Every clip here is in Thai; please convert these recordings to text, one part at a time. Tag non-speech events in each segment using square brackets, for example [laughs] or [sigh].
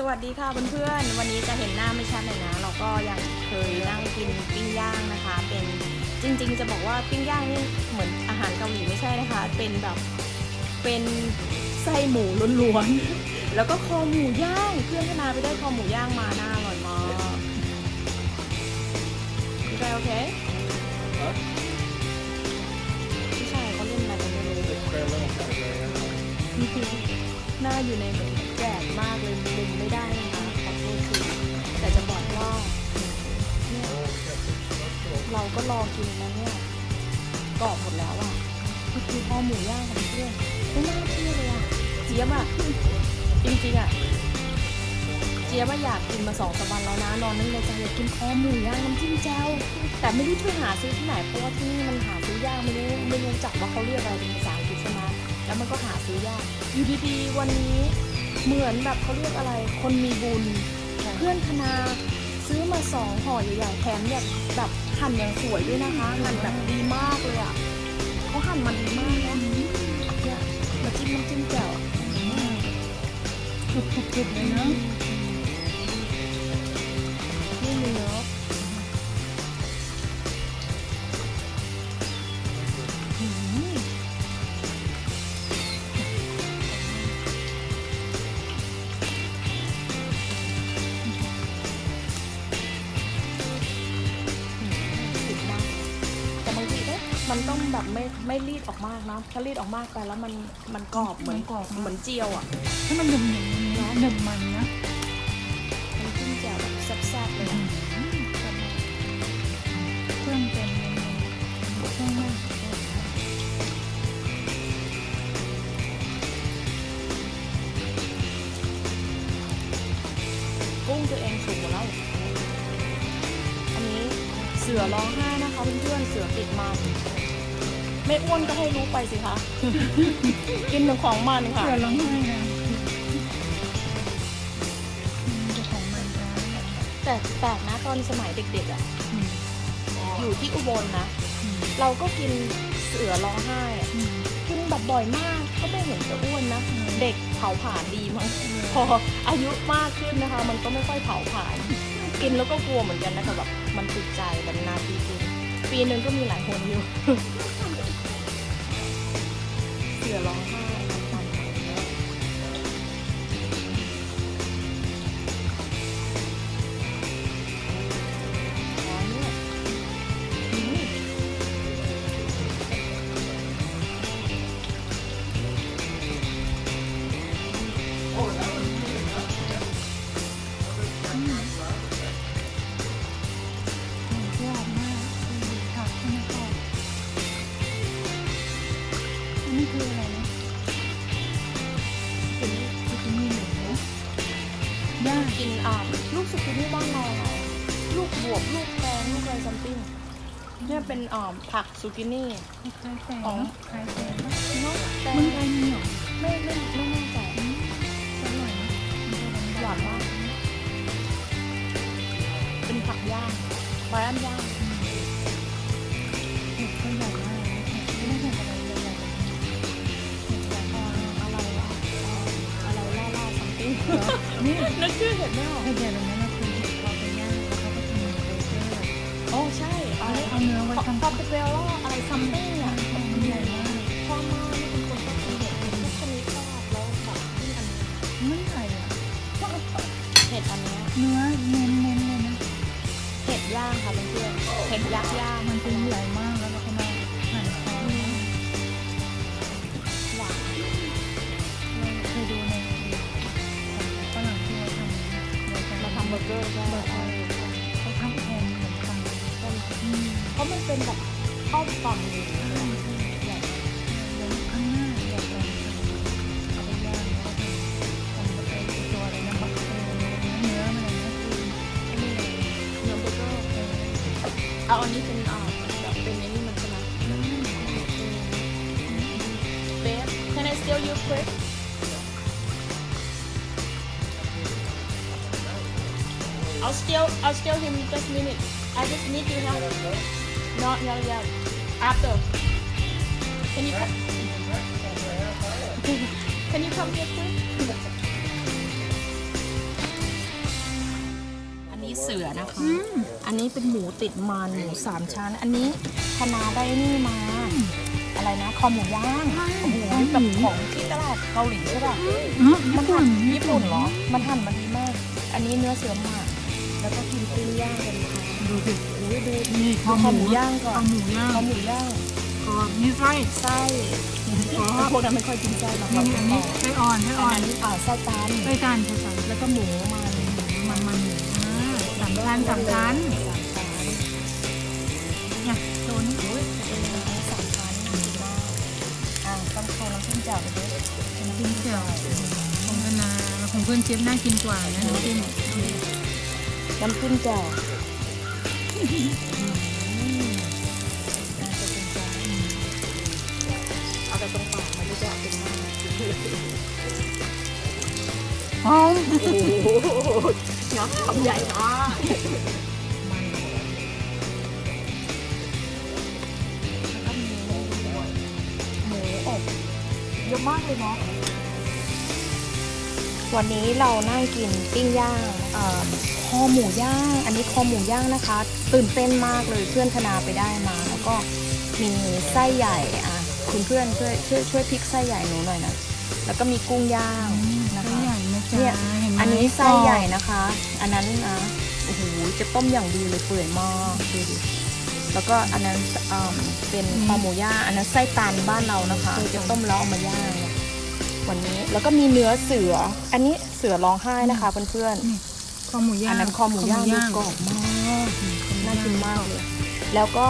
สวัสดีค่ะเพื่อนๆ วันนี้จะเห็นหน้าไม่ชัดเลยนะ เราก็ยังเคยนั่งกินปิ้งย่างนะคะ เป็นจริงๆ จะบอกว่าปิ้งย่างนี่เหมือนอาหารเกาหลีไม่ใช่นะคะ เป็นแบบเป็นไส้หมูล้วนๆ แล้วก็คอหมูย่าง เพื่อนธนาไปได้คอหมูย่างมาหน่าอร่อยมากพี่โอเคพี่ชายเขาเล่นอะไรกันไม่รู้หน้าอยู่ในแดด มากเลยมุมไม่ได้นะคะขอโทษทีแต่จะบอกว่าเนี่ยเราก็รอกินนะเนี่ยกรอบหมดแล้วอะคือคือพอหมูย่างของเพื่อนไม่น่าเชื่อเลยอะเจี๊ยบอะจริงๆอะเจี๊ยบว่าอยากกินมาสองสามวันแล้วนะนอนนึกในใจอยากกินคอหมูย่างน้ำจิ้มแจ่วแต่ไม่รู้จะหาซื้อที่ไหนเพราะว่าที่นี่มันหาซื้อยากไม่รู้ไม่รู้จักว่าเขาเรียกอะไรเป็นภาษาอังกฤษใช่ไหมแล้วมันก็หาซื้อยากอยู่ดีๆวันนี้ เหมือนแบบเขาเรียกอะไร คนมีบุญ เพื่อนคณาซื้อมาสองห่อใหญ่ๆแถมแบบแบบหั่นอย่างสวยด้วยนะคะหั่นแบบดีมากเลยอะเขาหั่นมันดีมากนะเนี่ยมาจิ้มน้ำจิ้มแจ่วอะกรุบๆเลยเนาะ มันต้องแบบไม่ไม่รีดออกมากนะถ้ารีดออกมากไปแล้วมันมันกรอบเหมือนกรอบเหมือนเจียวอะถ้ามันหนึบๆนะหนึบมันนะน้ำจิ้มแจ่วแบบแซ่บๆเลยอะเครื่องเต็มเลยเครื่องมากกุ้งตัวเองสุกหมดแล้ว อันนี้เสือร้องไห้นะคะเพื่อนๆเสือติดมัน ไม่อ้วนก็ให้รู้ไปสิคะ กินแต่ของมันค่ะเสือร้องไห้นะอืมเจ้าของมันร้านแต่แปลกนะตอนสมัยเด็กๆอะอืมอยู่ที่อุบลนะอืมเราก็กินเสือร้องไห้อะอืมกินแบบบ่อยมากก็ไม่เห็นจะอ้วนนะอืมเด็กเผาผลาญดีมั้งพออายุมากขึ้นนะคะ มันก็ไม่ค่อยเผาผลาญกินแล้วก็กลัวเหมือนกันนะคะแบบมันติดใจแบบนานทีกินปีหนึ่งก็มีหลายคนอยู่ เสือร้องไห้ ซัมติงเนี่ยเป็นอ่าผักซูกินี่คล้ายแตงอ๋อเนอะคล้ายแตงเนอะเนาะแตงมึงไทยมีเหรอไม่ไม่ไม่แน่ใจอืมอร่อยนะมันจะหวานมาก เป็นผักย่างไบรอันย่างเห็ดก็ใหญ่มากเลยนะไม่ได้เห็ดอะไรใหญ่ๆแบบนี้เห็ดใหญ่อ่ามากอะไรวะอ่าอะไรล่าล่าซัมติงนี่นึกชื่อเห็ดไม่ออกเห็ดใหญ่แบบนั้น เอาเนื้อไว้ทำพอเป็นเวลล่าอะไรซัมเบ้อะมันใหญ่มากชอบมากนี่เป็นคนชอบกินเห็ดทุกชนิดชอบแล้วแบบที่อันนี้ไม่ใหญ่อะเห็ดอันเนี้ยเนื้อเน้นๆเลยนะเห็ดย่างค่ะเพื่อนๆเห็ดยักษ์ย่าง มันเป็นใหญ่ม เอาอันนี้เป็นอ่าแบบเป็นไอ้นี่มันใช่ไหมเบส can I steal you quick I'll steal I'll steal him just a minute I just need your help not not yet after can you come can you come here quick [laughs] สือนะคะ อันนี้เป็นหมูติดมันหมูสามชั้น อันนี้คณาได้นี่มา อะไรนะคอหมูย่างโอ้โหนี่แบบของที่ตลาดเกาหลีใช่ป่ะอ๋อมันญี่หั่ปุ่นนญี่ปุ่นเหรอ มันหั่นมาดีมาก อันนี้เนื้อเสือหมักแล้วก็กินปิ้งย่างกันค่ะดูสิอุ้ยดูนี่คอหมูย่างก่อนคอหมูย่างคอหมูย่างกรอบนี่ไส้ไส้พวกนั้นไม่ค่อยกินไส้หรอกนี่อันนี้ไส้อ่อนไส้อ่ออันนนี้อ่าไส้ตันไส้จานไส้จานแล้วก็หมูมันมันมันหมู อ่าสามชั้นสามชั้นสามชั้นเนี่ยโซนนี้อุ้ยเป็นเนื้อสามชั้นดีมากอ่าต้องเข้าน้ำจิ้มแจ่วไปด้วยน้ำจิ้มเจียวของกนาของเพื่อนเจี๊ยบน่ากินกว่านะน้ำจิ้มน้ำจิ้มแจ่วอืมน่าจะเป็นแจ่วเอาไปตรงปากมันจะเอาเป็นมากหอมโอ้โห เนาะคำใหญ่มากแล้วก็มีหมูหมูอบเยอะมากเลยเนาะวันนี้เรานั่งกินปิ้งย่างเอ่อคอหมูย่าง อันนี้คอหมูย่างนะคะ ตื่นเต้นมากเลยเพื่อนธนาไปได้มา แล้วก็มีไส้ใหญ่อะคุณเพื่อนช่วยช่วยช่วยพลิกไส้ใหญ่หนูหน่อยนะแล้วก็มีกุ้งย่างนะไส้คะใหญ่นะเนี่จ๊ะยเห็นไหมอันนี้ไส้ใหญ่นะคะ อันนั้นนะโอ้โหจะต้มอย่างดีเลยเปื่อยมากดูดิแล้วก็อันนั้นเอ่อเป็นคอหมูย่างอันนั้นไส้ตันบ้านเรานะคะจะต้มแล้วเอามาย่างเนี่ยวันนี้แล้วก็มีเนื้อเสือ อันนี้เสือร้องไห้นะคะเพื่อนนี่คอหมูๆย่างอันนั้นคอหมูย่างดูกรอบมากน่ากินมากเลยแล้วก็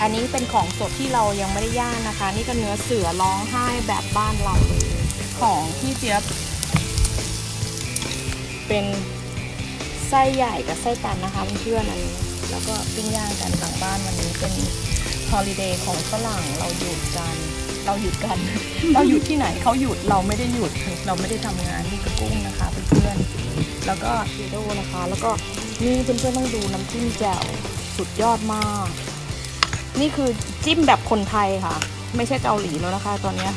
อันนี้เป็นของสดที่เรายังไม่ได้ย่างนะคะ นี่ก็เนื้อเสือร้องไห้แบบบ้านเราเลยของพี่เจี๊ยบเป็น ไส้ใหญ่กับไส้ตันนะคะเพื่อนๆอันนี้แล้วก็ปิ้งย่างกันหลังบ้านวันนี้เป็นฮอลิเดย์ของฝรั่งเราหยุดกันเราหยุดกัน เราหยุดที่ไหนเขาหยุดเราไม่ได้หยุดเราไม่ได้ทำงานนี่ก็กุ้งนะคะเพื่อนๆแล้วก็พีโดนะคะ แล้วก็นี่เพื่อนๆต้องดูน้ำจิ้มแจ่วสุดยอดมาก นี่คือจิ้มแบบคนไทยค่ะ ไม่ใช่เกาหลีแล้วนะคะ ตอนเนี้ย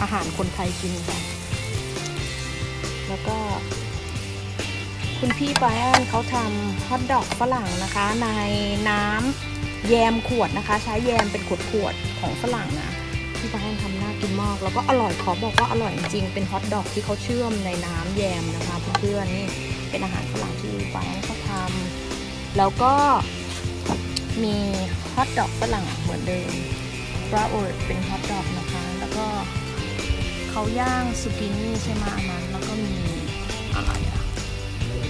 อาหารคนไทยกินกันแล้วก็ คุณพี่ไบรอันเขาทำฮอทดอกฝรั่งนะคะ ในน้ำแยมขวดนะคะ ใช้แยมเป็นขวดขวดของฝรั่งนะพี่ไบรอันทำน่ากินมากแล้วก็อร่อยขอบอกว่าอร่อยจริงเป็นฮอทดอกที่เขาเชื่อมในน้ำแยมนะคะเพื่อนๆนี่เป็นอาหารฝรั่งที่ไบรอันเขาทำแล้วก็มีฮอทดอกฝรั่งเหมือนเดิมบราโอเป็นฮอทดอกนะคะ แล้วก็เขาย่างซูกินี่ใช่ไหมอันนั้นแล้วก็มีอะไรอะ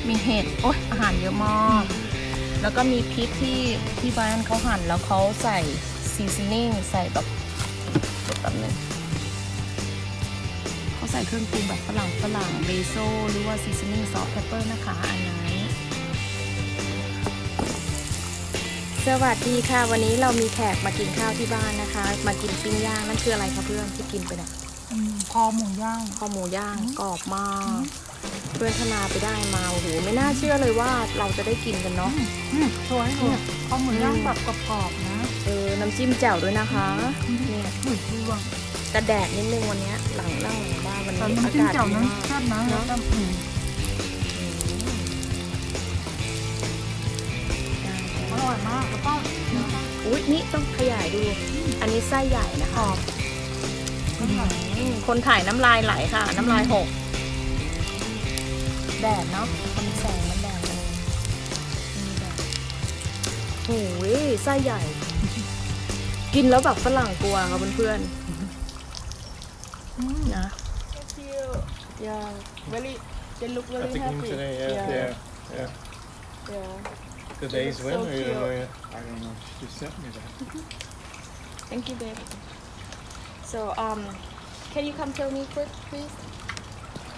มีเห็ดโอ๊ยอาหารเยอะมาก แล้วก็มีพริกที่ที่บ้านเขาหั่นแล้วเขาใส่ซีซันนิ่งใส่แบบแบบนึงเขาใส่เครื่องปรุงแบบฝรั่งฝรั่งเบโซหรือว่าซีซันนิ่งซอสเพปเปอร์นะคะอันนั้นสวัสดีค่ะ วันนี้เรามีแขกมากินข้าวที่บ้านนะคะ มากินปิ้งย่างนั่นคืออะไรคะเพื่อนที่กินไปเนี่ยอืมคอหมูย่างข้าวหมูย่างกรอบมาก เพื่อนธนาไปได้มาโอ้โหไม่น่าเชื่อเลยว่าเราจะได้กินกันเนาะอืมสวยเนี่ยคอหมูย่างแบบกรอบๆนะเออน้ำจิ้มแจ่วด้วยนะคะเนี่ยหมึกดวงแต่แดดนิดนึงวันเนี้ยหลังนั่งหลังบ้านวันแต่นี้น้ำอาจิ้มกาศแจ่วดีนั้นมากแซ่บนะแล้วก็อืมอร่อยมากแล้วก็อุ้ยนี่ต้องขยายดู อันนี้ไส้ใหญ่นะกรคะอบอืมคนถ่ายน้ำลายไหลค่ะ น้ำลายหก แดดเนาะมันแสงมันแดดเลยนี่แดดโอ้ยไส้ใหญ่ กินแล้วแบบฝรั่งกลัวค่ะเพื่อนๆอืมนะ Thank you. Yeah, very. They look At very the game happy. today, yeah, yeah, yeah. yeah. The days so win, or you don't know cute. yet? I don't know. She sent me that. Thank you, babe. So, um, can you come tell me quick, please?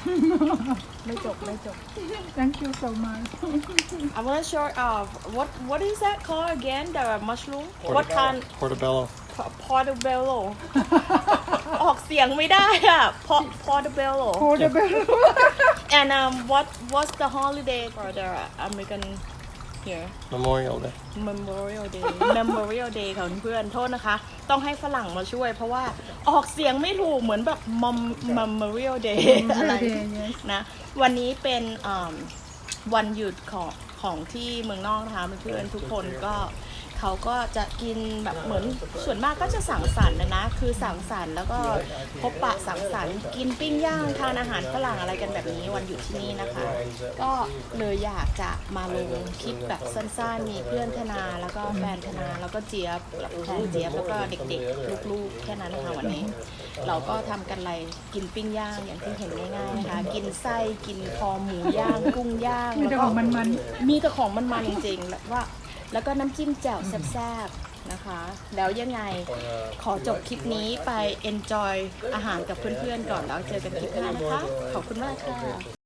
[laughs] ไม่จบไม่จบ thank you so much [laughs] I want to show. Uh, what what is that called again? The mushroom. What kind? Portobello. Portobello. [laughs] ออกเสียงไม่ได้อะ Po- Portobello. โคเดเบล And um, what what's the holiday for the American here? Memorial Day. Memorial Day Memorial Day ค่ะเพื่อนๆโทษนะคะ ต้องให้ฝรั่งมาช่วยเพราะว่าออกเสียงไม่ถูกเหมือนแบบ Mem- Memorial Day อะไรนะวันนี้เป็นวันหยุดของของที่เมืองนอกนะคะเพื่อนๆทุกคนก็ เขาก็จะกินแบบเหมือนส่วนมากก็จะสังสรรค์นะนะ คือสังสรรค์แล้วก็พบปะสังสรรค์กินปิ้งย่างทานอาหารฝรั่งอะไรกันแบบนี้วันหยุดที่นี่นะคะ ก็เลยอยากจะมาลงคลิปแบบสั้นๆ มีเพื่อนธนาแล้วก็แฟนธนาแล้วก็เจี๊ยบแล้วแฟนเจี๊ยบแล้วก็เด็กๆลูกๆ แค่นั้นนะคะวันนี้ เราก็ทำกันอะไรกินปิ้งย่างอย่างที่เห็นง่ายๆนะคะกินไส้กินคอหมูย่างกุ้งย่างมีแต่แล้วก็ของมันมีแต่ของมันๆจริงๆแบบว่า แล้วก็น้ำจิ้มแจ่วแซ่บๆนะคะ แล้วยังไงขอจบคลิปนี้ไป enjoy อาหารกับเพื่อนๆก่อนแล้วเจอกันคลิปหน้านะคะ ขอบคุณมากค่ะ